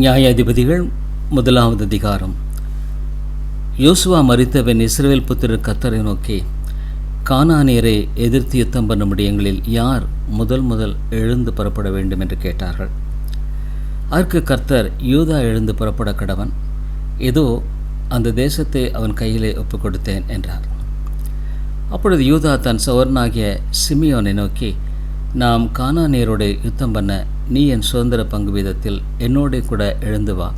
நியாயாதிபதிகள் முதலாவது அதிகாரம். யோசுவா மறித்தவன் இஸ்ரேல் புத்திரர் கத்தரை நோக்கி கானானியரை எதிர்த்து யுத்தம் பண்ண முடியங்களில் யார் முதல் முதல் எழுந்து புறப்பட வேண்டும் என்று கேட்டார்கள். அதற்கு கர்த்தர் யூதா எழுந்து புறப்பட கடவன். ஏதோ அந்த தேசத்தை அவன் கையிலே ஒப்புக் கொடுத்தேன் என்றார். அப்பொழுது யூதா தன் சவரனாகிய சிமியோனை நோக்கி நாம் கானானியரோடு யுத்தம் பண்ண நீ என் சுதந்திர பங்கு வீதத்தில் என்னோட கூட எழுந்து வா.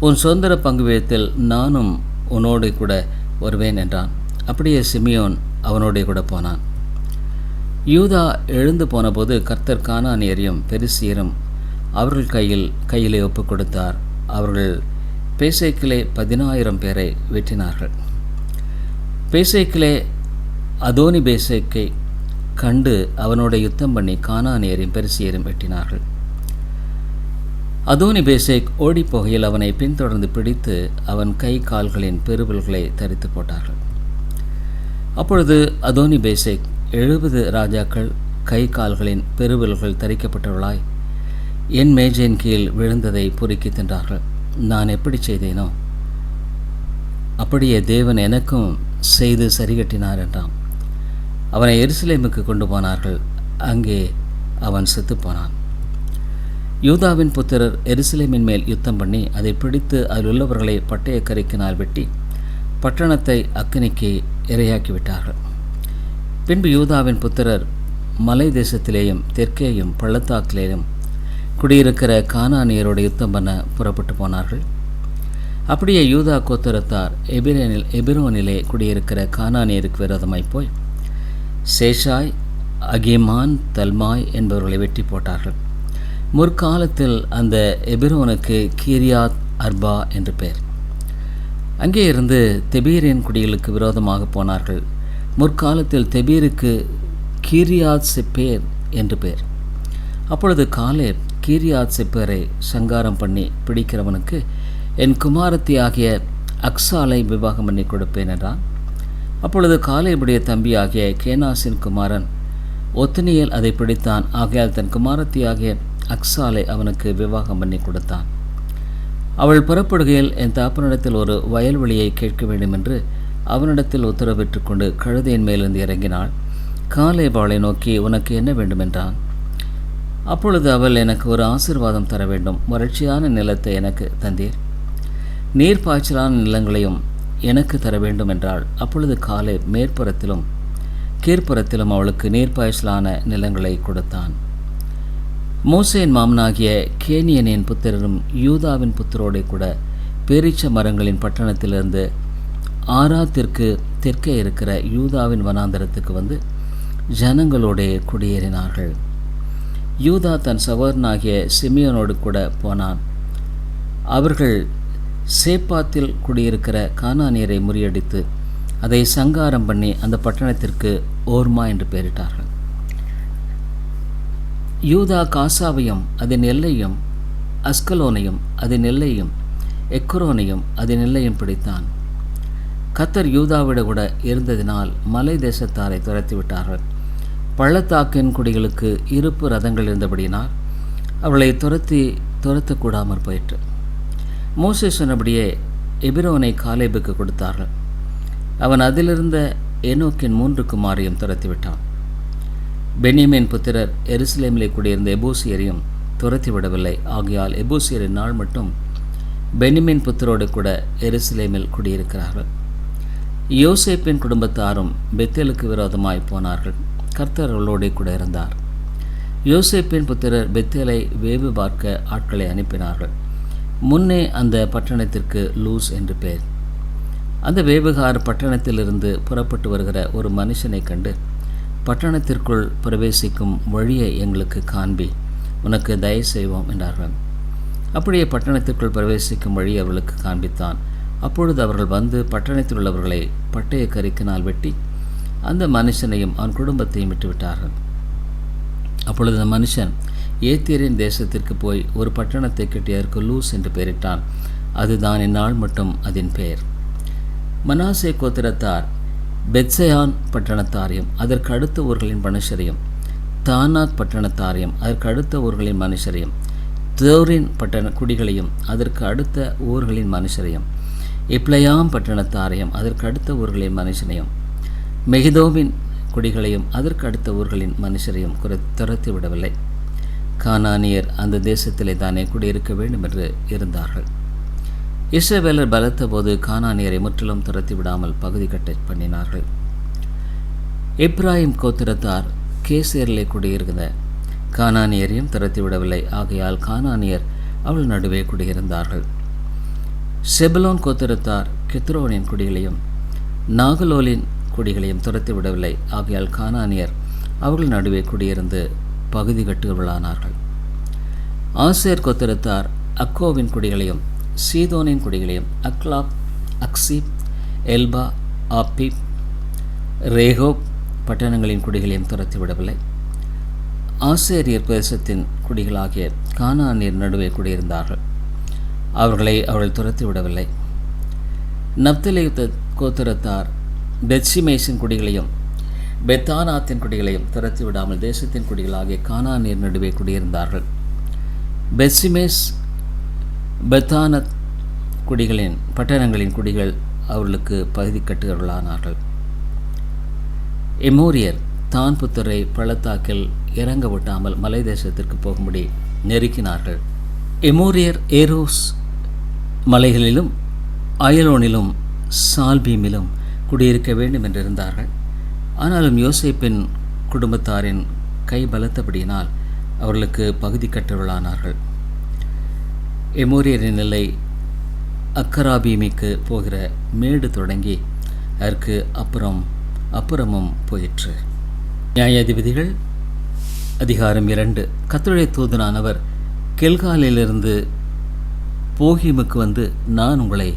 உன் சுதந்திர பங்கு வீதத்தில் நானும் உன்னோடு கூட வருவேன் என்றான். அப்படியே சிமியோன் அவனோட கூட போனான். யூதா எழுந்து போனபோது கர்த்தர் கானானியரையும் பெருசியரும் அவர்கள் கையில் கையிலே ஒப்புக் கொடுத்தார். அவர்கள் பேசைக்கிலே பதினாயிரம் பேரை வெட்டினார்கள். பேசைக்கிலே அதோனி பேசைக்கை கண்டு அவனோட யுத்தம் பண்ணி கானானியரையும் பெருசியரும் வெட்டினார்கள். அதோனி பேசேக் ஓடிப்போகையில் அவனை பின்தொடர்ந்து பிடித்து அவன் கை கால்களின் பெருவல்களை தரித்து போட்டார்கள். அப்பொழுது அதோனி பேசேக் எழுபது ராஜாக்கள் கை கால்களின் பெருவல்கள் தரிக்கப்பட்டவர்களாய் என் மேஜையின் கீழ் விழுந்ததை பொறுக்கி தின்றார்கள். நான் எப்படி செய்தேனோ அப்படியே தேவன் எனக்கும் செய்து சரிகட்டினார் என்றான். அவனை எருசலேமுக்கு கொண்டு போனார்கள். அங்கே அவன் செத்துப்போனான். யூதாவின் புத்திரர் எருசலேமின் மேல் யுத்தம் பண்ணி அதை பிடித்து அதில் உள்ளவர்களை பட்டய கரைக்கினால் வெட்டி பட்டணத்தை அக்கினிக்கு இரையாக்கிவிட்டார்கள். பின்பு யூதாவின் புத்திரர் மலை தேசத்திலேயும் தெற்கேயும் பள்ளத்தாக்கிலேயும் குடியிருக்கிற கானானியரோடு யுத்தம் பண்ண புறப்பட்டு போனார்கள். அப்படியே யூதா கோத்திரத்தார் எபிரேனில் எபிரோனிலே குடியிருக்கிற கானானியருக்கு விரோதமாய் போய் சேஷாய் அகிமான் தல்மாய் என்பவர்களை வெட்டி போட்டார்கள். முற்காலத்தில் அந்த எபிரோனுக்கு கீரியாத் அர்பா என்று பெயர். அங்கே இருந்து தெபீரின் குடிகளுக்கு விரோதமாக போனார்கள். முற்காலத்தில் தெபீருக்கு கீரியாத் செப்பேர் என்று பெயர். அப்பொழுது காலே கீரியாத் செப்பேரை சங்காரம் பண்ணி பிடிக்கிறவனுக்கு என் குமாரத்தி ஆகிய அக்ஸாலை விவாகம் பண்ணி கொடுப்பேன் என்றான். அப்பொழுது காலேபுடைய தம்பியாகிய கேனாசின் குமாரன் ஒத்தினியல் அதை பிடித்தான். ஆகையால் தன் குமாரத்தியாகிய அக்ஸாலை அவனுக்கு விவாகம் பண்ணி கொடுத்தான். அவள் புறப்படுகையில் என் தாப்பனிடத்தில் ஒரு வயல்வெளியை கேட்க வேண்டும் என்று அவனிடத்தில் உத்தரவிட்டு கொண்டு கழுதையின் மேலிருந்து இறங்கினாள். காலேப் அவளை நோக்கி உனக்கு என்ன வேண்டும் என்றான் அப்பொழுது அவள் எனக்கு ஒரு ஆசிர்வாதம் தர வேண்டும். வறட்சியான நிலத்தை எனக்கு தந்தீர். நீர் பாய்ச்சலான நிலங்களையும் எனக்கு தர வேண்டும் என்றாள் அப்பொழுது காலை மேற்புறத்திலும் கீழ்ப்புறத்திலும் அவளுக்கு நீர்ப்பாய்ச்சலான நிலங்களை கொடுத்தான். மோசேன் மாமனாகிய கேனியனின் புத்திரரும் யூதாவின் புத்திரோடே கூட பேரீச்ச மரங்களின் பட்டணத்திலிருந்து ஆராத்திற்கு தெற்கே இருக்கிற யூதாவின் வனாந்தரத்துக்கு வந்து ஜனங்களோடே குடியேறினார்கள். யூதா தன் சகோதரனாகிய சிமியோனோடு கூட போனான். அவர்கள் சேப்பாத்தில் குடியிருக்கிற கானானியரை முறியடித்து அதை சங்காரம் பண்ணி அந்த பட்டணத்திற்கு ஓர்மா என்று பெயரிட்டார்கள். யூதா காசாவையும் அதன் எல்லையும் அஸ்கலோனையும் அதன் எல்லையும் எக்குரோனையும் அதன் எல்லையும் பிடித்தான். கத்தர் யூதாவிட கூட இருந்ததினால் மலை தேசத்தாரை துரத்தி விட்டார்கள் பள்ளத்தாக்கின் குடிகளுக்கு இருப்பு ரதங்கள் இருந்தபடியினால் அவளை துரத்தி துரத்தக்கூடாமற் போயிற்று. மோசே சொன்னபடியே எபிரோனை காலேபுக்கு கொடுத்தார்கள். அவன் அதிலிருந்த ஏனோக்கின் மூன்று குமாரையும் துரத்தி விட்டான் பென்யமின் புத்திரர் எருசலேமிலே குடியிருந்த எபூசியரையும் துரத்தி விடவில்லை ஆகையால் எபோசியரின் நாள் மட்டும் பென்யமின் புத்திரோடு கூட எருசலேமில் குடியிருக்கிறார்கள். யோசேப்பின் குடும்பத்தாரும் பெத்தேலுக்கு விரோதமாய் போனார்கள். கர்த்தர் அவளோடே கூட இருந்தார். யோசேப்பின் புத்திரர் பெத்தேலை வேவு பார்க்க ஆட்களை அனுப்பினார்கள். முன்னே அந்த பட்டணத்திற்கு லூஸ் என்று பெயர் அந்த வேவுகார் பட்டணத்திலிருந்து புறப்பட்டு வருகிற ஒரு மனுஷனை கண்டு பட்டணத்திற்குள் பிரவேசிக்கும் வழியை எங்களுக்கு காண்பி உனக்கு தயவு செய்வோம் என்றார்கள். அப்படியே பட்டணத்திற்குள் பிரவேசிக்கும் வழி அவர்களுக்கு காண்பித்தான். அப்பொழுது அவர்கள் வந்து பட்டணத்தில் உள்ளவர்களை பட்டய கரிக்கினால் வெட்டி அந்த மனுஷனையும் அவன் குடும்பத்தையும் விட்டுவிட்டார்கள். அப்பொழுது அந்த மனுஷன் ஏத்தியரின் தேசத்திற்கு போய் ஒரு பட்டணத்தை கட்டியதற்கு லூஸ் என்று பெயரிட்டான். அதுதான் இந்நாள் மட்டும் அதன் பெயர். மனாசே கோத்திரத்தார் பெத்சயான் பட்டணத்தாரையும் அதற்கு அடுத்த ஊர்களின் மனுஷரையும் தானாக் பட்டணத்தாரையும் அதற்கு அடுத்த ஊர்களின் மனுஷரையும் தோரின் பட்டண குடிகளையும் அதற்கு அடுத்த ஊர்களின் மனுஷரையும் இப்ளையாம் பட்டணத்தாரையும் அதற்கு அடுத்த ஊர்களின் மனுஷனையும் மெகிதோவின் குடிகளையும் அதற்கு அடுத்த ஊர்களின் மனுஷரையும் குறை துரத்தி விடவில்லை கானானியர் அந்த தேசத்திலே தானே குடியிருக்க வேண்டும் என்று இருந்தார்கள். இஸ்ரவேலர் பலத்த போது கானானியரை முற்றிலும் துரத்தி விடாமல் பகுதி கட்டை பண்ணினார்கள். இப்ராஹிம் கோத்திரத்தார் கேசேரிலே குடியிருந்த கானானியரையும் துரத்தி விடவில்லை. ஆகையால் கானானியர் அவள் நடுவே குடியிருந்தார்கள். செபலோன் கோத்திரத்தார் கித்ரோனின் குடிகளையும் நாகலோலின் குடிகளையும் துரத்தி விடவில்லை. ஆகையால் கானானியர் அவர்கள் நடுவே குடியிருந்து பகுதி கட்டுகளானார்கள். ஆசேர் கோத்திரத்தார் அக்கோவின் குடிகளையும் சீதோனின் குடிகளையும் அக்லாப் அக்சீப் எல்பா ஆப்பிப் ரேகோப் பட்டணங்களின் குடிகளையும் துரத்தி விடவில்லை. ஆசேரியர் பிரதேசத்தின் குடிகளாகிய கானானியர் நடுவே குடியிருந்தார்கள். அவர்களை அவர்கள் துரத்தி விடவில்லை. நப்தலை கோத்திரத்தார் பெட்சிமேசின் குடிகளையும் பெத்தானாத்தின் குடிகளையும் துரத்தி விடாமல் தேசத்தின் குடிகளாகிய கானா நீர் நடுவே குடியிருந்தார்கள். பெஸ்ஸிமேஸ் பெத்தானத் குடிகளின் பட்டணங்களின் குடிகள் அவர்களுக்கு பகுதி கட்டுகளானார்கள் எமோரியர் தான் புத்தரை பள்ளத்தாக்கில் இறங்க விட்டாமல் மலை தேசத்திற்கு போகும்படி நெருக்கினார்கள். எமோரியர் ஏரோஸ் மலைகளிலும் அயலோனிலும் சால்பீமிலும் குடியிருக்க வேண்டும் என்றிருந்தார்கள். ஆனாலும் யோசேப்பின் குடும்பத்தாரின் கை பலத்தபடியினால் அவர்களுக்கு பகுதி கட்டவர்களானார்கள் எமோரியரின் நிலை அக்கராபீமிக்கு போகிற மேடு தொடங்கி அதற்கு அப்புறம் அப்புறமும் போயிற்று. நியாயாதிபதிகள் அதிகாரம் இரண்டு. கத்துடைய தூதனானவர் கெல்காலிலிருந்து போகிமுக்கு வந்து நான் உங்களை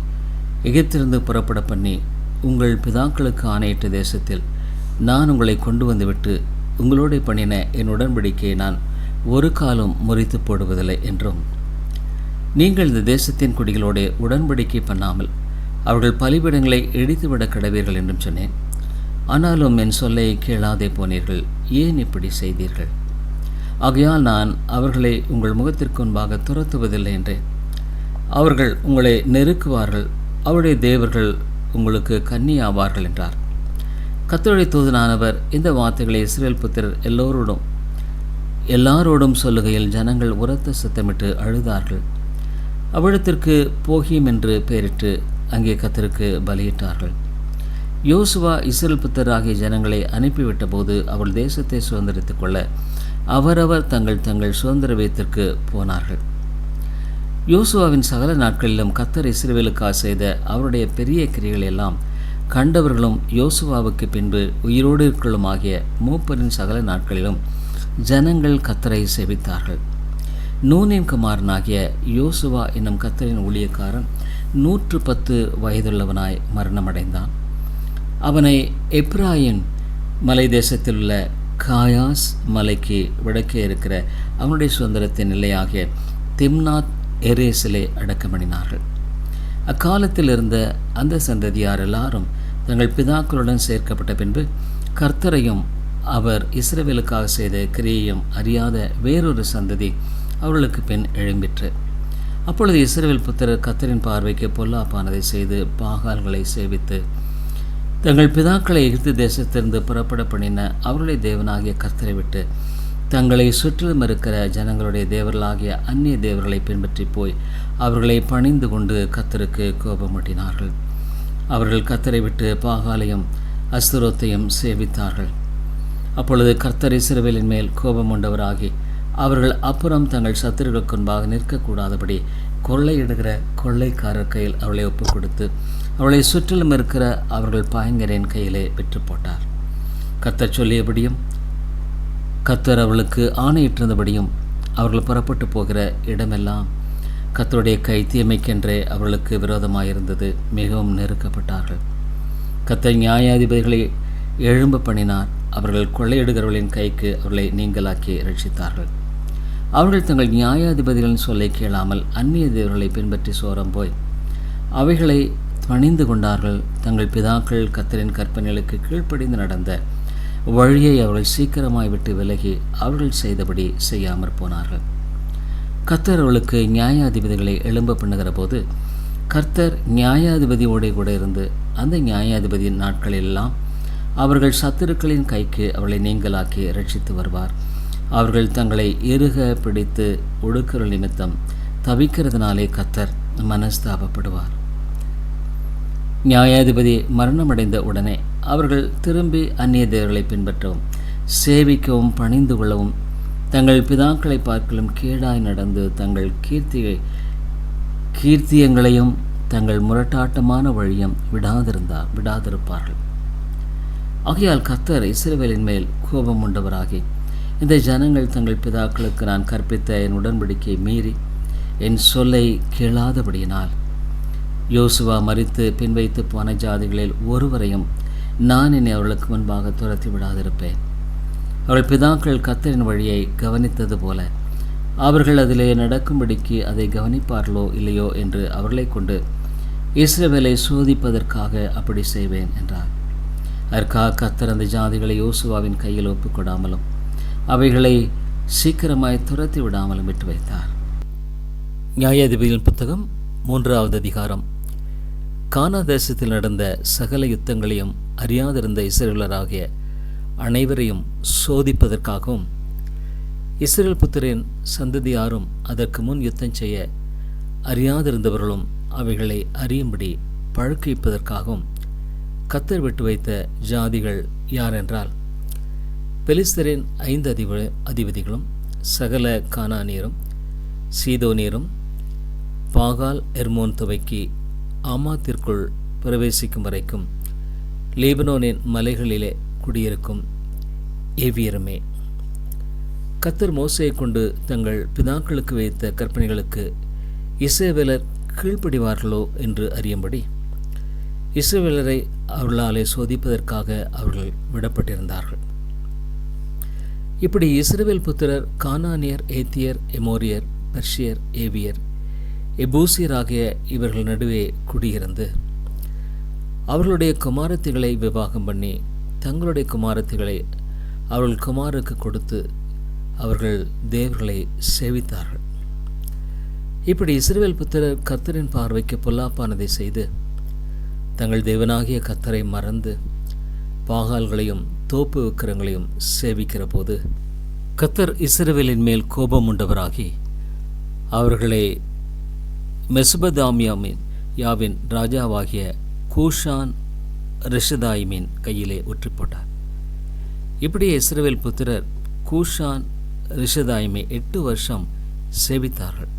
எகிப்திலிருந்து புறப்பட பண்ணி உங்கள் பிதாக்களுக்கு ஆணையிட்ட தேசத்தில் நான் உங்களை கொண்டு வந்துவிட்டு உங்களோடு பண்ணின என் உடன்படிக்கையை நான் ஒரு காலம் முறித்து போடுவதில்லை என்றும். நீங்கள் இந்த தேசத்தின் குடிகளோடு உடன்படிக்கை பண்ணாமல் அவர்கள் பலிபிடங்களை இடித்துவிட கடவீர்கள் என்றும் சொன்னேன். ஆனாலும் என் சொல்லை கேளாதே போனீர்கள். ஏன் இப்படி செய்தீர்கள்? ஆகையால் நான் அவர்களை உங்கள் முகத்திற்கு முன்பாக துரத்துவதில்லை என்றேன். அவர்கள் உங்களை நெருக்குவார்கள். அவருடைய தேவர்கள் உங்களுக்கு கன்னியாவார்கள் என்றார். கத்தருடைய தூதனானவர் இந்த வார்த்தைகளை இஸ்ரேல் புத்திரர் எல்லோரோடும் எல்லாரோடும் சொல்லுகையில் ஜனங்கள் உரத்த சத்தமிட்டு அழுதார்கள். அவ்விடத்திற்கு போகியம் என்று பெயரிட்டு அங்கே கத்தருக்கு பலியிட்டார்கள். யோசுவா இஸ்ரேல் புத்தர் ஆகிய ஜனங்களை அனுப்பிவிட்ட போது அவள் தேசத்தை சுதந்திரித்துக் கொள்ள அவரவர் தங்கள் தங்கள் சுதந்திர வீத்திற்கு போனார்கள். யோசுவாவின் சகல நாட்களிலும் கத்தர் இஸ்ரேலுக்காக செய்த அவருடைய பெரிய கிரிகள் எல்லாம் கண்டவர்களும் யோசுவாவுக்கு பின்பு உயிரோடு இருக்கலும் ஆகிய மூப்பரின் சகல நாட்களிலும் ஜனங்கள் கத்தரை செவித்தார்கள். நூனின் குமாரனாகிய யோசுவா என்னும் கத்தரின் ஊழியக்காரன் நூற்று பத்து வயதுள்ளவனாய் மரணமடைந்தான். அவனை எப்ராயின் மலை தேசத்தில் உள்ள காயாஸ் மலைக்கு விடக்கே இருக்கிற அவனுடைய சுதந்திரத்தின் நிலையாகிய திம்னாத் எரேசிலே அடக்கமணினார்கள். அக்காலத்தில் இருந்த அந்த சந்ததியார் எல்லாரும் தங்கள் பிதாக்களுடன் சேர்க்கப்பட்ட பின்பு கர்த்தரையும் அவர் இஸ்ரவேலுக்காக செய்த கிரியையும் அறியாத வேறொரு சந்ததி அவர்களுக்கு பின் எழும்பிற்று. அப்பொழுது இஸ்ரவேல் புத்திரர் கத்தரின் பார்வைக்கு பொல்லாப்பானதை செய்து பாகால்களை சேவித்து தங்கள் பிதாக்களை எகிப்து தேசத்திலிருந்து புறப்பட பண்ணின அவருடைய தேவனாகிய கர்த்தரை விட்டு தங்களை சுற்றிலும் இருக்கிற ஜனங்களுடைய தேவர்களாகிய அந்நிய தேவர்களை பின்பற்றி போய் அவர்களை பணிந்து கொண்டு கத்தருக்கு கோபமூட்டினார்கள். அவர்கள் கத்தரை விட்டு பாகாலையும் அஸ்துரோத்தையும் சேவித்தார்கள். அப்பொழுது கர்த்தர் இஸ்ரவேலின் மேல் கோபம் கொண்டவராகி அவர்கள் அப்புறம் தங்கள் சத்துருக்களுக்கு முன்பாக நிற்கக்கூடாதபடி கொள்ளையிடுகிற கொள்ளைக்காரர் கையில் அவளை ஒப்புக் கொடுத்து அவளை சுற்றிலும் இருக்கிற அவர்கள் பாயங்கரின் கையிலே விற்று போட்டார் கத்தர் சொல்லியபடியும் கத்தர் அவளுக்கு ஆணையிட்டிருந்தபடியும் அவர்கள் புறப்பட்டு போகிற இடமெல்லாம் கத்தருடைய கை தீமைக்கென்றே அவர்களுக்கு விரோதமாயிருந்தது மிகவும் நெருக்கப்பட்டார்கள். கத்தர் நியாயாதிபதிகளை எழும்ப பண்ணினார். அவர்கள் கொள்ளையிடுகிறவர்களின் கைக்கு அவர்களை நீங்களாக்கி ரட்சித்தார்கள் அவர்கள் தங்கள் நியாயாதிபதிகளின் சொல்லை கேளாமல் அந்நிய தேவர்களை பின்பற்றி சோரம் போய் அவைகளை பணிந்து கொண்டார்கள். தங்கள் பிதாக்கள் கத்தரின் கற்பனைகளுக்கு கீழ்ப்படிந்து நடந்த வழியை அவர்கள் சீக்கிரமாய் விட்டு விலகி அவர்கள் செய்தபடி செய்யாமற் போனார்கள். கர்த்தர் அவளுக்கு நியாயாதிபதிகளை எழும்ப பண்ணுகிற போது கர்த்தர் நியாயாதிபதியோட கூட இருந்து அந்த நியாயாதிபதியின் நாட்களெல்லாம் அவர்கள் சத்துருக்களின் கைக்கு அவளை நீங்களாக்கி ரட்சித்து வருவார். அவர்கள் தங்களை இறுக பிடித்து ஒடுக்கிற நிமித்தம் தவிக்கிறதுனாலே கத்தர் மனஸ்தாபப்படுவார். நியாயாதிபதி மரணமடைந்த உடனே அவர்கள் திரும்பி அந்நிய தேவர்களை பின்பற்றவும் சேவிக்கவும் பணிந்து கொள்ளவும் தங்கள் பிதாக்களை பார்க்கலும் கேடாய் நடந்து தங்கள் கீர்த்தியை கீர்த்தியங்களையும் தங்கள் முரட்டாட்டமான வழியும் விடாதிருந்தார் விடாதிருப்பார்கள். ஆகையால் கர்த்தர் இஸ்ரேவேலின் மேல் கோபம் உண்டவராகி இந்த ஜனங்கள் தங்கள் பிதாக்களுக்கு நான் கற்பித்த என் உடன்படிக்கை மீறி என் சொல்லை கேளாதபடியினால் யோசுவா மறித்து பின்வைத்து போன ஜாதிகளில் ஒருவரையும் நான் என்னை அவர்களுக்கு முன்பாக துரத்தி விடாதிருப்பேன். அவர்கள் பிதாக்கள் கத்தரின் வழியை கவனித்தது போல அவர்கள் அதிலே நடக்கும்படிக்கு அதை கவனிப்பார்களோ இல்லையோ என்று அவர்களை கொண்டு இஸ்ரவேலை சோதிப்பதற்காக அப்படி செய்வேன் என்றார். அதற்காக கத்தர் அந்த ஜாதிகளை யோசுவாவின் கையில் ஒப்புக்கொடாமலும் அவைகளை சீக்கிரமாய் துரத்தி விடாமலும் விட்டு வைத்தார். நியாயாதிபதியின் புத்தகம் மூன்றாவது அதிகாரம். கானா தேசத்தில் நடந்த சகல யுத்தங்களையும் அறியாதிருந்த இஸ்ரேலராகிய அனைவரையும் சோதிப்பதற்காகவும் இஸ்ரேல் புத்திரின் சந்ததியாரும் அதற்கு முன் யுத்தம் செய்ய அறியாதிருந்தவர்களும் அவைகளை அறியும்படி பழக்கிப்பதற்காகவும் கத்தர் விட்டு வைத்த ஜாதிகள் யாரென்றால் பெலிஸ்தரின் ஐந்து அதிப அதிபதிகளும் சகல கானானியரும் சீதோனியரும் பாகால் எர்மோன் துவைக்கி ஆமாத்திற்குள் பிரவேசிக்கும் வரைக்கும் லீபனோனின் மலைகளிலே குடியிருக்கும் ஏவியருமே. கத்தர் மோசையை கொண்டு தங்கள் பிதாக்களுக்கு வைத்த கற்பனைகளுக்கு இசைவேலர் கீழ்ப்படிவார்களோ என்று அறியும்படி இசைவேலரை அவர்களாலே சோதிப்பதற்காக அவர்கள் விடப்பட்டிருந்தார்கள். இப்படி இஸ்ரேவேல் புத்திரர் கானானியர் ஏத்தியர் எமோரியர் பர்ஷியர் ஏவியர் எபூசியர் ஆகிய இவர்கள் நடுவே குடியிருந்து அவர்களுடைய குமாரத்திகளை விவாகம் பண்ணி தங்களுடைய குமாரத்திகளை அவர்கள் குமாருக்கு கொடுத்து அவர்கள் தேவர்களை சேவித்தார்கள். இப்படி இஸ்ரேல் புத்திரர் கர்த்தரின் பார்வைக்கு பொல்லாப்பானதை செய்து தங்கள் தேவனாகிய கத்தரை மறந்து பாகால்களையும் தோப்பு விக்கிரங்களையும் சேவிக்கிற போது கத்தர் இஸ்ரேலின் மேல் கோபம் உண்டவராகி அவர்களை மெசுபதாமியாமின் யாவின் ராஜாவாகிய கூஷான் ரிஷதாயிமின் கையிலே ஒற்றி போட்டார் இப்படியே இஸ்ரவேல் புத்திரர் கூஷான் ரிஷதாயிமை எட்டு வருஷம் சேவித்தார்கள்.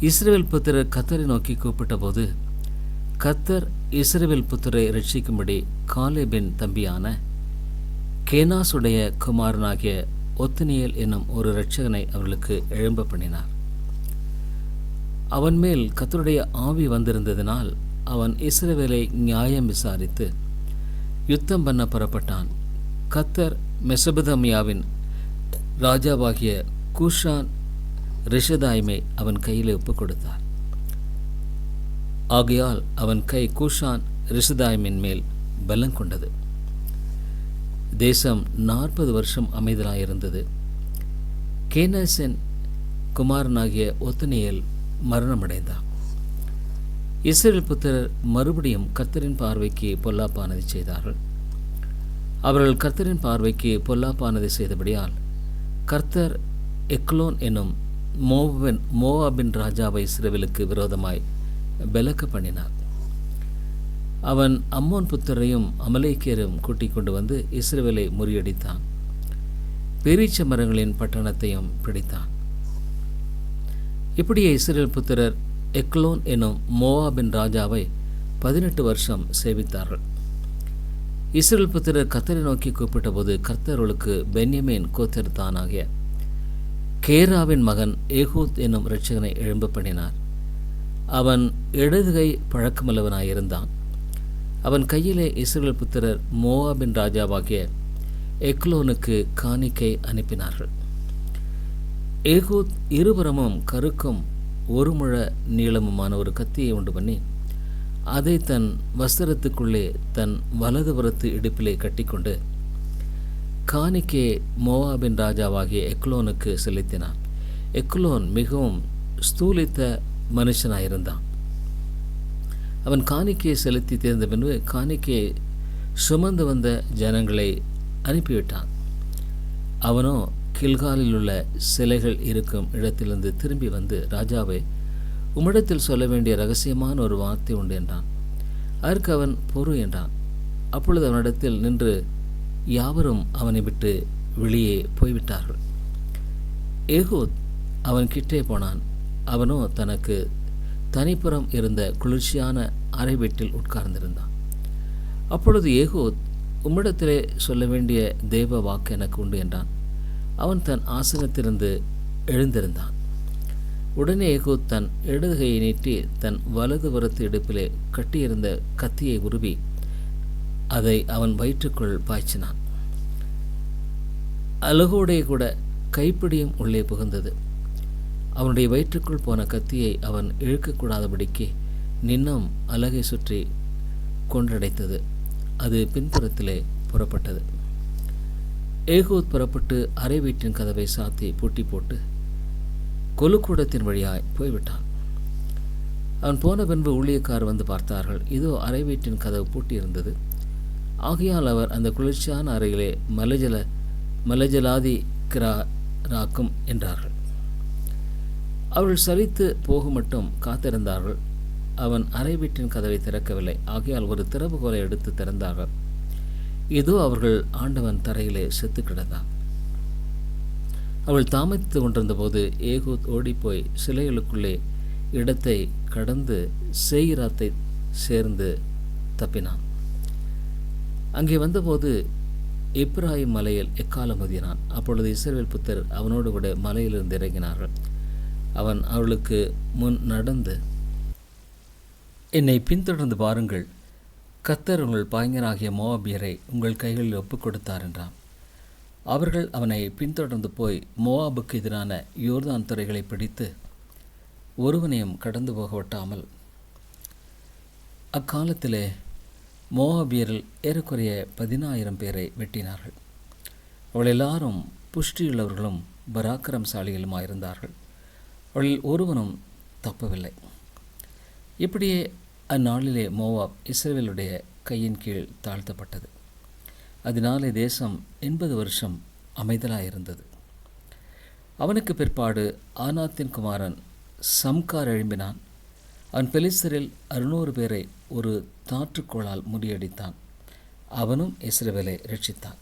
இஸ்ரவேல் புத்திரர் கத்தரை நோக்கி கூப்பிட்டபோது கத்தர் இஸ்ரவேல் புத்திரை ரட்சிக்கும்படி காலேபின் தம்பியான கேனாசுடைய குமாரனாகிய ஒத்தனியல் என்னும் ஒரு இரட்சகனை அவர்களுக்கு எழும்ப பண்ணினார். அவன் மேல் கத்தருடைய ஆவி வந்திருந்ததினால் அவன் இஸ்ரவேலை நியாயம் விசாரித்து யுத்தம் பண்ண புறப்பட்டான். கத்தர் மெசபதமியாவின் ராஜாவாகிய கூஷான் ரிஷதாய்மை அவன் கையில் ஒப்புக் கொடுத்தார். ஆகையால் அவன் கை கூஷான் ரிஷதாய்மின் மேல் பலம் கொண்டது. தேசம் நாற்பது வருஷம் அமைதலாயிருந்தது. கேனசன் குமாரனாகிய ஒத்தனியல் மரணமடைந்தான். இஸ்ரேல் புத்திரர் மறுபடியும் கர்த்தரின் பார்வைக்கு பொல்லாப்பானதை செய்தார்கள். அவர்கள் கர்த்தரின் பார்வைக்கு பொல்லாப்பானதை செய்தபடியால் கர்த்தர் எக்லோன் என்னும் மோவின் மோவாபின் ராஜாவை இஸ்ரேலுக்கு விரோதமாய் பெலக்க பண்ணினார். அவன் அம்மோன் புத்தரையும் அமலேக்கியரும் கூட்டிக் கொண்டு வந்து இஸ்ரேலை முறியடித்தான். பெரீச்ச மரங்களின் பட்டணத்தையும் பிடித்தான். இப்படியே இஸ்ரேல் புத்திரர் எக்லோன் எனும் மோவாபின் ராஜாவை பதினெட்டு வருஷம் சேவித்தார்கள். இஸ்ரேல் புத்திரர் கத்தரை நோக்கி கூப்பிட்டபோது கர்த்தர்களுக்கு பென்யமேன் கோத்திரத்தானாகிய கேராவின் மகன் ஏகூத் என்னும் இரட்சகனை எழும்ப பண்ணினார். அவன் இடதுகை பழக்கமல்லவனாயிருந்தான் அவன் கையிலே இஸ்ரேல் புத்திரர் மோவாபின் ராஜாவாகிய எக்லோனுக்கு காணிக்கை அனுப்பினார்கள். ஏகூத் இருபுறமும் கருக்கும் ஒரு முழ நீளமுமான ஒரு கத்தியை உண்டு பண்ணி அதை தன் வஸ்திரத்துக்குள்ளே தன் வலதுபுறத்து இடுப்பிலே கட்டிக்கொண்டு காணிக்கே மோவாபின் ராஜாவாகிய எக்லோனுக்கு செலுத்தினான். எக்லோன் மிகவும் ஸ்தூலித்த மனுஷனாயிருந்தான். அவன் காணிக்கையை செலுத்தி தேர்ந்த பின்பு காணிக்கையை சுமந்து வந்த ஜனங்களை அனுப்பிவிட்டான். அவனோ கில்காலில் உள்ள சிலைகள் இருக்கும் இடத்திலிருந்து திரும்பி வந்து ராஜாவை உம்மிடத்தில் சொல்ல வேண்டிய ரகசியமான ஒரு வார்த்தை உண்டு என்றான். அதற்கு அவன் பொறு என்றான். அப்பொழுது அவனிடத்தில் நின்று யாவரும் அவனை விட்டு வெளியே போய்விட்டார்கள். ஏகூத் அவன் கிட்டே போனான். அவனோ தனக்கு தனிப்புறம் இருந்த குளிர்ச்சியான அறை வீட்டில் உட்கார்ந்திருந்தான். அப்பொழுது ஏகோத் உம்மிடத்திலே சொல்ல வேண்டிய தேவ வாக்கு எனக்கு உண்டு என்றான். அவன் தன் ஆசனத்திலிருந்து எழுந்திருந்தான். உடனே ஏகூத் தன் இடதுகையை நீட்டி தன் வலது புறத்து இடுப்பிலே கட்டியிருந்த கத்தியை உருவி அதை அவன் வயிற்றுக்குள் பாய்ச்சினான். அழகோடைய கூட கைப்பிடியும் உள்ளே புகுந்தது. அவனுடைய வயிற்றுக்குள் போன கத்தியை அவன் இழுக்கக்கூடாதபடிக்கு நின்னும் அலகை சுற்றி கொன்றடைத்தது. அது பின்புறத்திலே புறப்பட்டது. ஏகோத் புறப்பட்டு அறை வீட்டின் கதவை சாத்தி பூட்டி போட்டு கொலுக்கூடத்தின் வழியாய் போய்விட்டான். அவன் போன பின்பு ஊழியக்கார் வந்து பார்த்தார்கள் இதோ அறை வீட்டின் கதவு பூட்டியிருந்தது. ஆகையால் அவர் அந்த குளிர்ச்சியான அறையிலே மலஜல மலஜலாதி கிராராக்கும் என்றார்கள். அவர்கள் சலித்து போக மட்டும் காத்திருந்தார்கள். அவன் அறை வீட்டின் கதவை திறக்கவில்லை. ஆகையால் ஒரு திறவுகோலை எடுத்து திறந்தார்கள். ஏதோ அவர்கள் ஆண்டவன் தரையிலே செத்து கிடந்தான் அவள் தாமதித்து கொண்டிருந்தபோது ஏகூத் ஓடிப்போய் சிலைகளுக்குள்ளே இடத்தை கடந்து சேயிராத்தை சேர்ந்து தப்பினான். அங்கே வந்தபோது இப்ராஹிம் மலையில் எக்காலம் முதினான். அப்பொழுது இஸ்ரேல் புத்தர் அவனோடு கூட மலையிலிருந்து இறங்கினார்கள். அவன் அவளுக்கு முன் நடந்து என்னை பின்தொடர்ந்து பாருங்கள் கத்தர் உங்கள் பாய்ஞராகிய மோவாபியரை உங்கள் கைகளில் ஒப்புக் கொடுத்தார் என்றான். அவர்கள் அவனை பின்தொடர்ந்து போய் மோவாபுக்கு எதிரான யோர்தான் துறைகளை பிடித்து ஒருவனையும் கடந்து போக விட்டாமல் அக்காலத்திலே மோவாபியரில் ஏறக்குறைய பதினாயிரம் பேரை வெட்டினார்கள். அவள் எல்லாரும் புஷ்டியுள்ளவர்களும் பராக்கிரம்சாலிகளுமாயிருந்தார்கள். அவளில் ஒருவனும் தப்பவில்லை. இப்படியே அந்நாளிலே மோவாப் இஸ்ரேலுடைய கையின் கீழ் தாழ்த்தப்பட்டது. அதனாலே தேசம் எண்பது வருஷம் அமைதலாயிருந்தது. அவனுக்கு பிற்பாடு ஆனாத்தின் குமாரன் சம்கார் எழும்பினான். அவன் பெலிஸ்தரில் அறுநூறு பேரை ஒரு தாற்றுக்கோளால் முறியடித்தான். அவனும் இஸ்ரேவேலை ரட்சித்தான்.